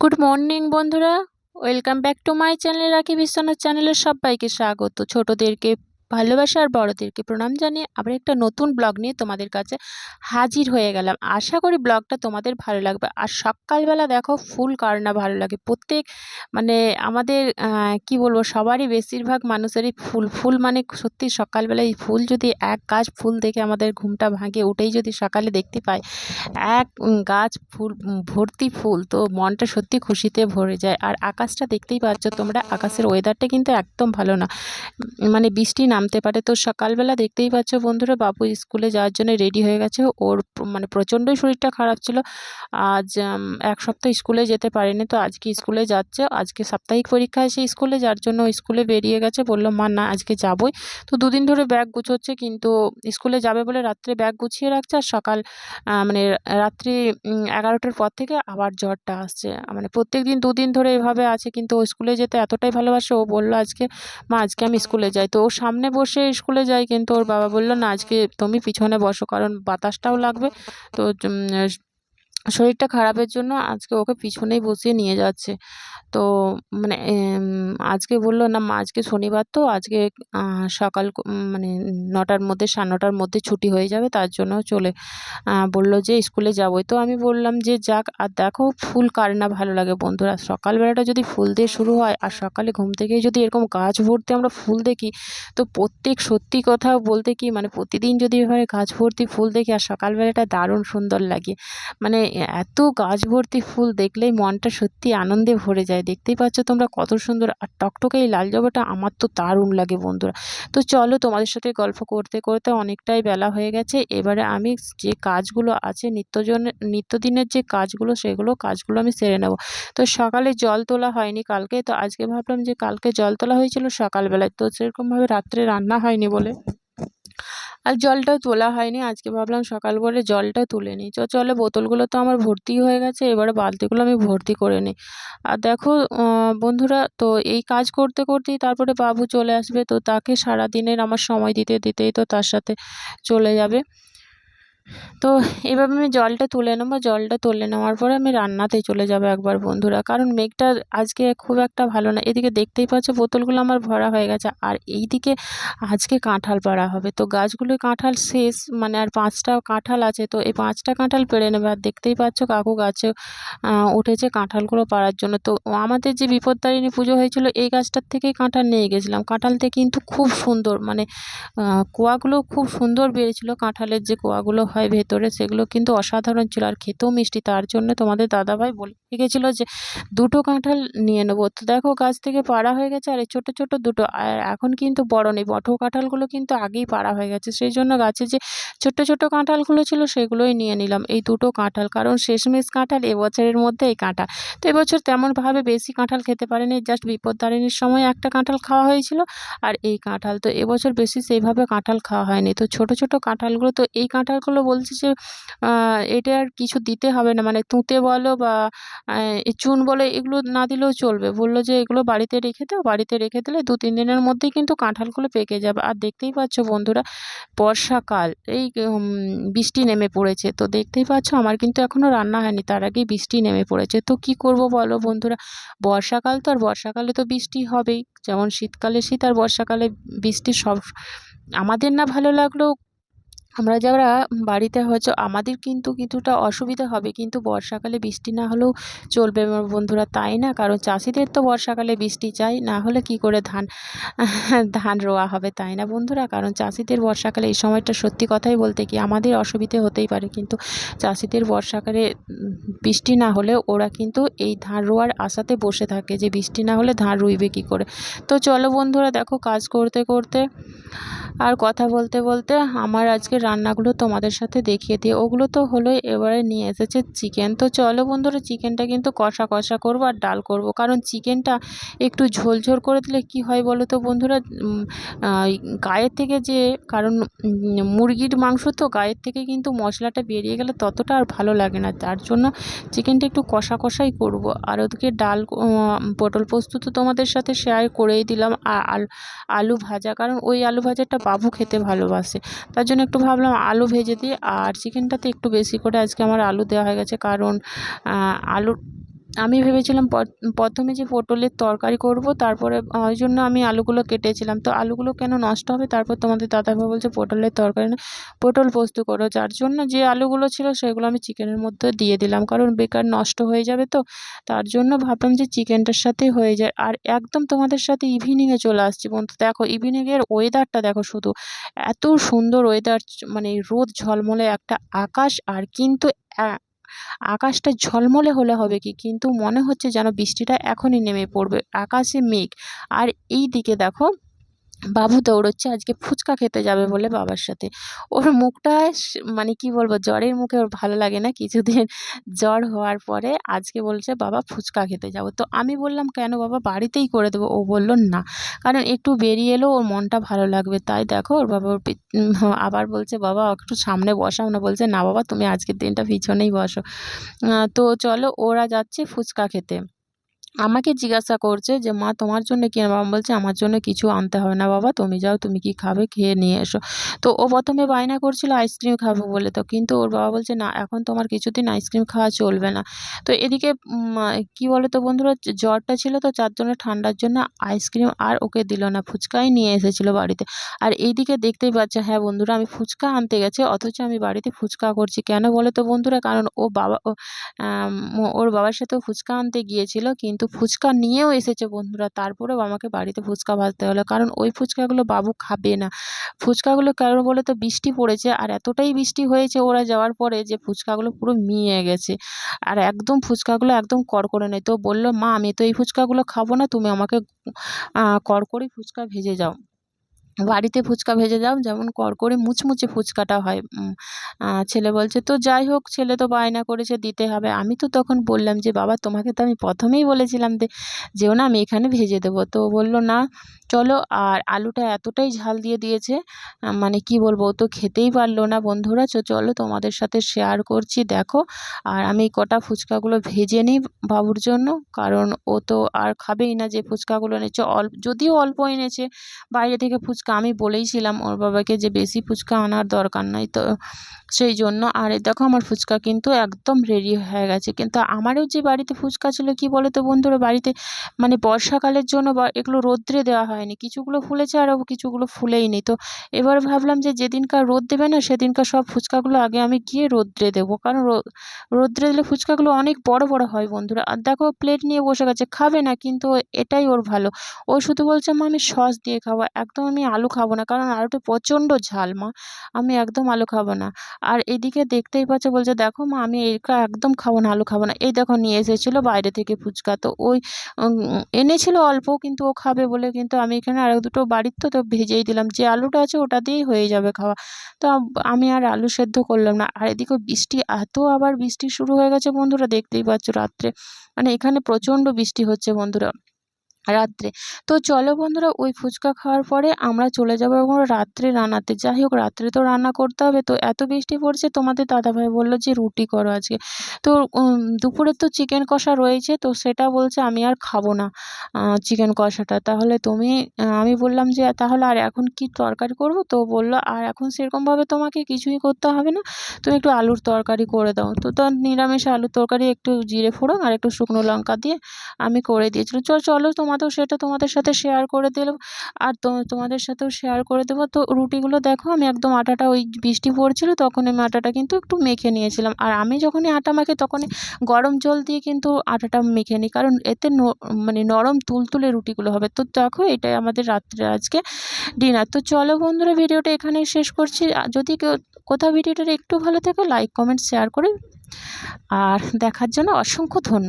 Good morning বন্ধুরা। Welcome back to my channel Rakhi Biswanath চ্যানেলের সবাইকে স্বাগত। ছোটদেরকে ভালোবাসা আর বড়দেরকে। প্রণাম জানিয়ে আবার একটা নতুন ব্লগ নিয়ে তোমাদের কাছে হাজির হয়ে গেলাম। আশা করি ব্লগটা তোমাদের ভালো লাগবে। আর সকালবেলা দেখো ফুল কার না ভালো লাগে। প্রত্যেক মানে আমাদের কি বলব, সবারই বেশিরভাগ মানুষেরই ফুল। ফুল মানে সত্যি সকালবেলায় ফুল যদি এক গাছ ফুল দেখে আমাদের ঘুমটা ভাঙে উঠেই যদি সকালে দেখতে পাই, এক গাছ ফুল, ভর্তি ফুল, তো মনটা সত্যি খুশিতে ভরে যায়। আর আকাশটা দেখতেই পাচ্ছ তোমরা, আকাশের ওয়েদারটা কিন্তু একদম ভালো না। মানে বৃষ্টি নামতে পারে। তো সকালবেলা দেখতেই পাচ্ছ বন্ধুরা, বাবু স্কুলে যাওয়ার জন্য রেডি হয়ে গেছে। ওর মানে প্রচণ্ডই শরীরটা খারাপ ছিল। আজ এক সপ্তাহ স্কুলে যেতে পারেনি। তো আজকে স্কুলে যাচ্ছে। আজকে সাপ্তাহিক পরীক্ষা এসে স্কুলে, যার জন্য স্কুলে বেরিয়ে গেছে। বলল, মা, না, আজকে যাবই। তো দুদিন ধরে ব্যাগ গুছোচ্ছে, কিন্তু স্কুলে যাবে বলে রাত্রে ব্যাগ গুছিয়ে রাখছে। আর সকাল মানে রাত্রি এগারোটার পর থেকে আবার জ্বরটা আসছে। মানে প্রত্যেক দিন দুদিন ধরে এভাবে আছে, কিন্তু ও স্কুলে যেতে এতটাই ভালোবাসে। ও বলল, আজকে, মা, আজকে আমি স্কুলে যাই। তো ওর সামনে বসে স্কুলে যাই, কিন্তু ওর বাবা বলল, না, আজকে তুমি পিছনে বসো, কারণ বাতাসটাও লাগবে। তো শরীরটা খারাপের জন্য আজকে ওকে পিছনেই বসিয়ে নিয়ে যাচ্ছে। তো মানে আজকে বলল, না মা, আজকে শনিবার তো, আজকে সকাল মানে নটার মধ্যে, সাড়ে নটার মধ্যে ছুটি হয়ে যাবে, তার জন্য চলে। বলল যে, স্কুলে যাবোই। তো আমি বললাম যে, যাক, আর দেখো, ফুল কার না ভালো লাগে বন্ধুরা। সকালবেলাটা যদি ফুল দিয়ে শুরু হয়, আর সকালে ঘুম থেকে যদি এরকম গাছ ভর্তি আমরা ফুল দেখি, তো প্রত্যেক সত্যি কথা বলতে কি মানে প্রতিদিন যদি এভাবে গাছ ভর্তি ফুল দেখি, আর সকালবেলাটা দারুণ সুন্দর লাগে। মানে এত গাছ ভর্তি ফুল দেখলেই মনটা সত্যি আনন্দে ভরে যায়। দেখতেই পাচ্ছ তোমরা কত সুন্দর আর টকটকে এই লাল জবাটা আমার তো দারুণ লাগে বন্ধুরা। তো চলো তোমাদের সাথে গল্প করতে করতে অনেকটাই বেলা হয়ে গেছে। এবারে আমি যে কাজগুলো আছে, নিত্যজন, নিত্যদিনের যে কাজগুলো, সেগুলো কাজগুলো আমি সেরে নেব। তো সকালে জল তোলা হয়নি কালকে, তো আজকে ভাবলাম যে কালকে জল তোলা হয়েছিল সকালবেলায়। তো সেরকমভাবে রাত্রে রান্না হয়নি বলে। আর জলটাও তোলা হয়নি। আজকে ভাবলাম সকাল করে জলটা তুলে নিই। তো চলে বোতলগুলো তো আমার ভর্তি হয়ে গেছে, এবারে বালতিগুলো আমি ভর্তি করে নিই। আর দেখো বন্ধুরা, তো এই কাজ করতে করতেই তারপরে বাবু চলে আসবে, তো তাকে সারা দিনের আমার সময় দিতে দিতেই তো তার সাথে চলে যাবে। তো এভাবে আমি জলটা তুলে নেব, জলটা তুলে নেওয়ার পরে আমি রান্নাতে চলে যাব একবার বন্ধুরা। কারণ মেঘটা আজকে খুব একটা ভালো না। এদিকে দেখতেই পাচ্ছ বোতলগুলো আমার ভরা হয়ে গেছে। আর এই দিকে আজকে কাঁঠাল পাড়া হবে। তো গাছগুলোয় কাঁঠাল শেষ মানে আর পাঁচটা কাঁঠাল আছে। তো এই পাঁচটা কাঁঠাল পেড়ে নেবে। আর দেখতেই পাচ্ছ কাকু গাছে উঠেছে কাঁঠালগুলো পাড়ার জন্য। তো আমাদের যে বিপদতারিণী পুজো হয়েছিল, এই গাছটার থেকেই কাঁঠাল নিয়ে গেছিলাম। কাঁঠালতে কিন্তু খুব সুন্দর মানে কোয়াগুলো খুব সুন্দর বেরিয়েছিল কাঁঠালের যে কোয়াগুলো হয় ভেতরে, সেগুলো কিন্তু অসাধারণ ছিল। আর খেতেও মিষ্টি, তার জন্য তোমাদের দাদাভাই বলে গেছিল যে, দুটো কাঁঠাল নিয়ে নেব। তো দেখো গাছ থেকে পাড়া হয়ে গেছে, আর এই ছোটো ছোটো দুটো। আর এখন কিন্তু বড় নেই বটো কাঁঠালগুলো কিন্তু আগেই পাড়া হয়ে গেছে। সেই জন্য গাছে যে ছোট্ট ছোট্ট কাঁঠালগুলো ছিল, সেগুলোই নিয়ে নিলাম এই দুটো কাঁঠাল। কারণ শেষমেশ কাঁঠাল, এবছরের মধ্যে এই কাঁঠাল তো এবছর তেমনভাবে বেশি কাঁঠাল খেতে পারেনি, জাস্ট বিপদদারিণীর সময় একটা কাঁঠাল খাওয়া হয়েছিল আর এই কাঁঠাল। তো এবছর বেশি সেইভাবে কাঁঠাল খাওয়া হয়নি। তো ছোট ছোট কাঁঠালগুলো, তো এই কাঁঠালগুলো বলছে যে এটা আর কিছু দিতে হবে না। মানে তুঁতে বলো বা চুন বলো, এগুলো না দিলেও চলবে। বলল যে, এগুলো বাড়িতে রেখে দাও। বাড়িতে রেখে দিলে দু, তিন দিনের মধ্যেই কিন্তু কাঁঠালগুলো পেকে যাবে। আর দেখতেই পাচ্ছ বন্ধুরা, বর্ষাকাল, এই বৃষ্টি নেমে পড়েছে। তো দেখতেই পাচ্ছ আমার কিন্তু এখনও রান্না হয়নি, তার আগেই বৃষ্টি নেমে পড়েছে। তো কি করব বলো বন্ধুরা? বর্ষাকাল তো আর বর্ষাকালে তো বৃষ্টি হবেই। যেমন শীতকালে শীত আর বর্ষাকালে বৃষ্টি সব, আমাদের না ভালো লাগলেও আমরা যারা বাড়িতে হয়তো আমাদের কিন্তু কিছুটা অসুবিধা হবে, কিন্তু বর্ষাকালে বৃষ্টি না হলেও চলবে আমার বন্ধুরা, তাই না? কারণ চাষিদের তো বর্ষাকালে বৃষ্টি চাই, না হলে কি করে ধান ধান রোয়া হবে, তাই না বন্ধুরা? কারণ চাষিদের বর্ষাকালে এই সময়টা সত্যি কথাই বলতে কি আমাদের অসুবিধে হতেই পারে, কিন্তু চাষিদের বর্ষাকালে বৃষ্টি না হলে ওরা কিন্তু এই ধান রোয়ার আশাতে বসে থাকে যে বৃষ্টি না হলে ধান রুইবে কী করে? তো চলো বন্ধুরা, দেখো কাজ করতে করতে আর কথা বলতে বলতে আমার আজকে রান্নাগুলো তোমাদের সাথে দেখিয়ে দিই। ওগুলো তো হলোই এবারে নিয়ে এসেছে চিকেন তো চলো বন্ধুরা চিকেনটা কিন্তু কষা কষা করব আর ডাল করব। কারণ চিকেনটা একটু ঝোলঝোল করে দিলে কি হয় বলো তো বন্ধুরা? গায়ের থেকে যে, কারণ মুরগির মাংস তো গায়ের থেকে কিন্তু মশলাটা বেরিয়ে গেলে ততটা আর ভালো লাগে না। তার জন্য চিকেনটা একটু কষা কষাই করব। আর ওদিকে ডাল পটল পোস্ত তো তোমাদের সাথে শেয়ার করেই দিলাম আর আলু ভাজা। কারণ ওই আলু ভাজাটা বাবু খেতে ভালোবাসে। তার জন্য একটু ভাবলাম আলু ভেজে দিই, আর চিকেনটাতে একটু বেশি করে আজকে আমার আলু দেওয়া হয়ে গেছে। কারণ আলু আমি ভেবেছিলাম প্রথমে যে পটলের তরকারি করব, তারপরে ওই জন্য আমি আলুগুলো কেটেছিলাম। তো আলুগুলো কেন নষ্ট হবে? তারপর তোমাদের দাদাভাই বলছে, পটলের তরকারি না, পটল পোস্ত করো। যার জন্য যে আলুগুলো ছিল, সেগুলো আমি চিকেনের মধ্যে দিয়ে দিলাম। কারণ বেকার নষ্ট হয়ে যাবে তো, তার জন্য ভাবলাম যে চিকেনটার সাথেই হয়ে যায়। আর একদম তোমাদের সাথে ইভিনিংয়ে চলে আসছি বন্ধু। দেখো ইভিনিংয়ের ওয়েদারটা দেখো শুধু। এত সুন্দর ওয়েদার মানে রোদ ঝলমলে একটা আকাশ, আর কিন্তু আকাশটা ঝলমলে হলে হবে কি? কিন্তু মনে হচ্ছে যেন বৃষ্টিটা এখনই নেমে পড়বে। আকাশে মেঘ। আর এই দিকে দেখো বাবু দৌড়চ্ছে, আজকে ফুচকা খেতে যাবে বলে বাবার সাথে। ওর মুখটা মানে কি বলব, জ্বরের মুখে ওর ভালো লাগে না। কিছুদিন জ্বর হওয়ার পরে আজকে বলছে, বাবা, ফুচকা খেতে যাব। তো আমি বললাম, কেন বাবা, বাড়িতেই করে দেবো। ও বলল, না। কারণ একটু বেরিয়ে এলেও ওর মনটা ভালো লাগবে। তাই দেখো, ওর বাবা ওর আবার বলছে, বাবা, একটু সামনে বসাও না। বলছে, না বাবা, তুমি আজকের দিনটা পিছনেই বসো। তো চলো, ওরা যাচ্ছে ফুচকা খেতে। আমাকে জিজ্ঞাসা করছে যে, মা, তোমার জন্য কি? বাবা বলছে, আমার জন্য কিছু আনতে হবে না বাবা, তুমি যাও, তুমি কি খাবে, খেয়ে নিয়ে এসো। তো ও প্রথমে বায়না করছিল, আইসক্রিম খাব বলে। তো কিন্তু ওর বাবা বলছে, না, এখন তোমার কিছুদিন আইসক্রিম খাওয়া চলবে না। তো এদিকে কি বলে তো বন্ধুরা জ্বরটা ছিল তো চারজনের ঠান্ডার জন্য আইসক্রিম আর ওকে দিল না, ফুচকাই নিয়ে এসেছিল বাড়িতে। আর এইদিকে দেখতেই পাচ্ছে হ্যাঁ বন্ধুরা, আমি ফুচকা আনতে গেছি, অথচ আমি বাড়িতে ফুচকা করছি। কেন বলে তো বন্ধুরা, কারণ ও বাবা ওর বাবার সাথেও ফুচকা আনতে গিয়েছিল, কিন্তু ফুচকা নিয়েও এসেছে বন্ধুরা। তারপরেও আমাকে বাড়িতে ফুচকা ভাজতে হলো। কারণ ওই ফুচকাগুলো বাবু খাবে না। ফুচকাগুলো কেন বলে তো বৃষ্টি পড়েছে। আর এতটাই বৃষ্টি হয়েছে ওরা যাওয়ার পরে যে ফুচকাগুলো পুরো মিয়ে গেছে। আর একদম ফুচকাগুলো একদম কড়কড়ে নেই। তো বলল, মা, আমি তো এই ফুচকাগুলো খাব না। তুমি আমাকে কড়কড়ি ফুচকা ভেজে যাও। বাড়িতে ফুচকা ভেজে দাও, যেমন কড়কড়ে মুচমুচে ফুচকাটা হয় ছেলে বলছে, তো যাই হোক, ছেলে তো বায়না করেছে, দিতে হবে। আমি তো তখন বললাম যে, বাবা, তোমাকে তো আমি প্রথমেই বলেছিলাম যে যেও না, আমি এখানে ভেজে দেবো। তো বলল, না। চলো, আর আলুটা এতটাই ঝাল দিয়ে দিয়েছে মানে কি বলব, ও তো খেতেই পারল না বন্ধুরা। চলো, তোমাদের সাথে শেয়ার করছি, দেখো। আর আমি কটা ফুচকাগুলো ভেজে নিই বাবুর জন্য, কারণ ও তো আর খাবেই না যে ফুচকাগুলো এনেছে। অল্প যদিও অল্প এনেছে, বাইরে থেকে ফুচকা আমি বলেইছিলাম ওর বাবাকে যে বেশি ফুচকা আনার দরকার নাই, তো সেই জন্য। আর দেখো, আমার ফুচকা কিন্তু একদম রেডি হয়ে গেছে। কিন্তু আমারও যে বাড়িতে ফুচকা ছিল, কি বলো তো বন্ধুরা, বাড়িতে মানে বর্ষাকালের জন্য এগুলো রোদ্রে দেওয়া হয়নি। কিছুগুলো ফুলেছে আর কিছুগুলো ফুলেই নি তো এবার ভাবলাম যে যেদিনকার রোদ দেবে না, সেদিনকার সব ফুচকাগুলো আগে আমি গিয়ে রোদ্রে দেবো। কারণ রোদ্রে দিলে ফুচকাগুলো অনেক বড় বড় হয় বন্ধুরা। আর দেখো প্লেট নিয়ে বসে গেছে। খাবে না, কিন্তু এটাই ওর ভালো। ও শুধু বলছে, মা, আমি সস দিয়ে খাব। একদম আমি আলু খাব না। কারণ আলুটা প্রচণ্ড ঝাল, মা। আমি একদম আলু খাব না। আর এদিকে দেখতেই পাচ্ছে, বলছে, দেখো, মা, আমি এটা একদম খাব না, আলু খাব না। এই দেখো, নিয়ে এসেছিল বাইরে থেকে ফুচকা। তো ওই এনেছিল অল্প, কিন্তু ও খাবে বলে, কিন্তু আমি এখানে আর দুটো বাড়ির তো তো ভেজেই দিলাম। যে আলুটা আছে ওটা দিয়েই হয়ে যাবে খাওয়া। তো আমি আর আলু সেদ্ধ করলাম না। আর এদিকে বৃষ্টি, এত আবার বৃষ্টি শুরু হয়ে গেছে বন্ধুরা, দেখতেই পাচ্ছ রাত্রে। মানে এখানে প্রচণ্ড বৃষ্টি হচ্ছে বন্ধুরা। রাত্রে। তো চলো বন্ধুরা, ওই ফুচকা খাওয়ার পরে আমরা চলে যাব এবং রাত্রে রান্নাতে। যাই হোক, রাত্রে তো রান্না করতে হবে। তো এত বৃষ্টি পড়ছে, তোমাদের দাদাভাই বলল যে রুটি করো আজকে। তো দুপুরে তো চিকেন কষা রয়েছে, তো সেটা বলছে আমি আর খাব না চিকেন কষাটা। তাহলে তুমি আমি বললাম যে তাহলে আর এখন কি তরকারি করব? তো বলল, আর এখন সেরকমভাবে তোমাকে কিছুই করতে হবে না। তুমি একটু আলুর তরকারি করে দাও। তো তো নিরামিষ আলুর তরকারি, একটু জিরে ফোড়ন আর একটু শুকনো লঙ্কা দিয়ে আমি করে দিয়েছিলাম। চল, চলো তোমার তো সেটা তোমাদের সাথে শেয়ার করে দিলাম। আর তোমাদের সাথেও শেয়ার করে দেবো। তো রুটিগুলো দেখো, আমি একদম আটাটা ওই বৃষ্টি পড়ছিল তখন আমি আটাটা কিন্তু একটু মেখে নিয়েছিলাম। আর আমি যখনই আটা মাখি, তখনই গরম জল দিয়ে কিন্তু আটাটা মেখে নিই। কারণ এতে মানে নরম তুলতুলে রুটিগুলো হবে। তো দেখো, এটাই আমাদের রাত্রে আজকে ডিনার তো চলো বন্ধুরা, ভিডিওটা এখানেই শেষ করছি। যদি কেউ, কোথাও ভিডিওটা একটু ভালো থাকে লাইক কমেন্ট শেয়ার করে, আর দেখার জন্য অসংখ্য ধন্যবাদ।